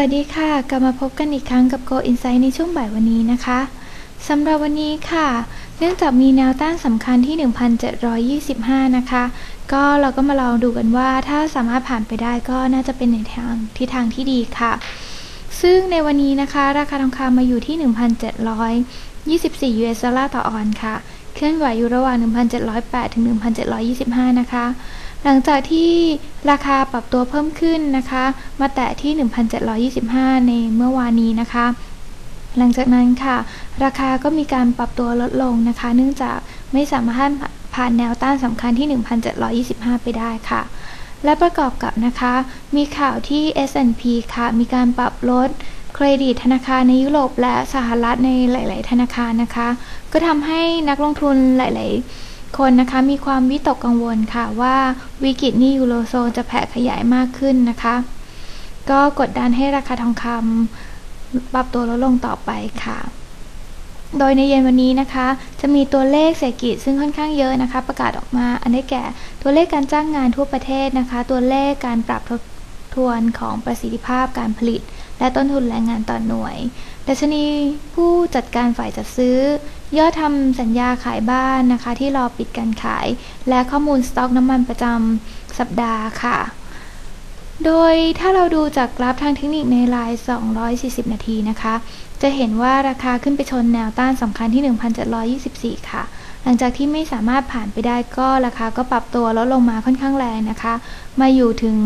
วัสดีค่ะ กลับมาพบกันอีกครั้งกับ Go Insight ในช่วงบ่ายวันนี้นะคะสำหรับวันนี้ค่ะ เนื่องจากมีแนวต้านสำคัญที่ 1,725 นะคะ ก็เราก็มาลองดูกันว่าถ้าสามารถผ่านไปได้ก็น่าจะเป็นในทางทิศทางที่ดีค่ะ ซึ่งในวันนี้นะคะ ราคาทองคำมาอยู่ที่ 1,724 US ดอลลาร์ต่อออนค่ะ เคลื่อนไหวอยู่ระหว่าง 1,708 ถึง 1,725 นะคะ หลังจากที่ราคาปรับตัวเพิ่มขึ้นนะคะ มาแตะที่ 1,725 ในเมื่อวานนี้นะคะ หลังจากนั้นค่ะ ราคาก็มีการปรับตัวลดลงนะคะ เนื่องจากไม่สามารถผ่านแนวต้านสำคัญที่ 1,725 ไปได้ค่ะ และประกอบกับนะคะ มีข่าวที่ S&P ค่ะ มีการปรับลดเครดิตธนาคารในยุโรปและสหรัฐในหลาย ๆ ธนาคารนะคะ ก็ทำให้นักลงทุนหลาย ๆ คนนะคะมีความวิตกกังวลค่ะว่าวิกฤตนี้ยูโรโซนจะแผ่ขยายมากขึ้นนะคะ ก็กดดันให้ราคาทองคำปรับตัวลดลงต่อไปค่ะ โดยในเย็นวันนี้นะคะ จะมีตัวเลขเศรษฐกิจซึ่งค่อนข้างเยอะนะคะ ประกาศออกมาอันได้แก่ตัวเลขการจ้างงานทั่วประเทศนะคะ ตัวเลขการปรับทบทวนของประสิทธิภาพการผลิต และต้นทุนแรงงานต่อหน่วย ดัชนีผู้จัดการฝ่ายจัดซื้อ ยอดทำสัญญาขายบ้านนะคะ ที่รอปิดการขาย และข้อมูลสต็อกน้ำมันประจำสัปดาห์ค่ะ โดยถ้าเราดูจากกราฟทางเทคนิคในราย 240 นาทีนะคะ จะเห็นว่าราคาขึ้นไปชนแนวต้านสำคัญที่ 1,724 ค่ะหลังจากที่ไม่สามารถผ่านไปได้ก็ราคาก็ปรับตัวลดลงมาค่อนข้างแรงนะคะ มาอยู่ถึง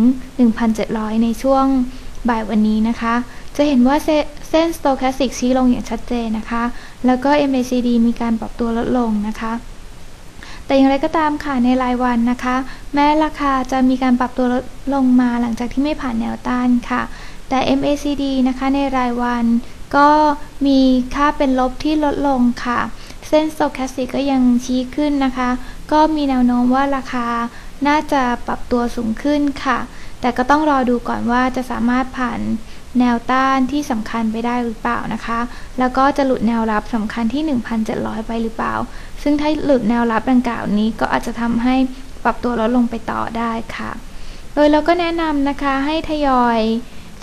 1,700 ในช่วง บ่ายวันนี้นะคะ จะเห็นว่าเส้น Stochastic ชี้ลงอย่างชัดเจนนะคะ แล้วก็ MACD มีการปรับตัวลดลงนะคะ แต่อย่างไรก็ตามค่ะในรายวันนะคะ แม้ราคาจะมีการปรับตัวลดลงมาหลังจากที่ไม่ผ่านแนวต้านค่ะ แต่ MACD นะคะในรายวันก็มีค่าเป็นลบที่ลดลงค่ะ เส้น Stochastic ก็ยังชี้ขึ้นนะคะ ก็มีแนวโน้มว่าราคาน่าจะปรับตัวสูงขึ้นค่ะ แต่ก็ต้องรอดูก่อนว่าจะสามารถผ่านแนวต้านที่สำคัญไปได้หรือเปล่านะคะ แล้วก็จะหลุดแนวรับสำคัญที่ 1,700 ไปหรือเปล่า ซึ่งถ้าหลุดแนวรับดังกล่าวนี้ก็อาจจะทำให้ปรับตัวลดลงไปต่อได้ค่ะ โดยเราก็แนะนำนะคะให้ทยอย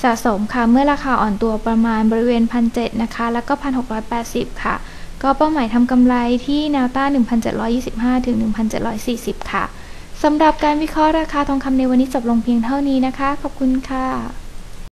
สะสมค่ะ เมื่อราคาอ่อนตัวประมาณบริเวณ 1,700 นะคะ แล้วก็ 1,680 ค่ะ ก็เป้าหมายทำกำไรที่แนวต้าน 1,725 ถึง 1,740 ค่ะ สำหรับการวิเคราะห์ราคาทองคำในวันนี้จบลงเพียงเท่านี้นะคะ ขอบคุณค่ะ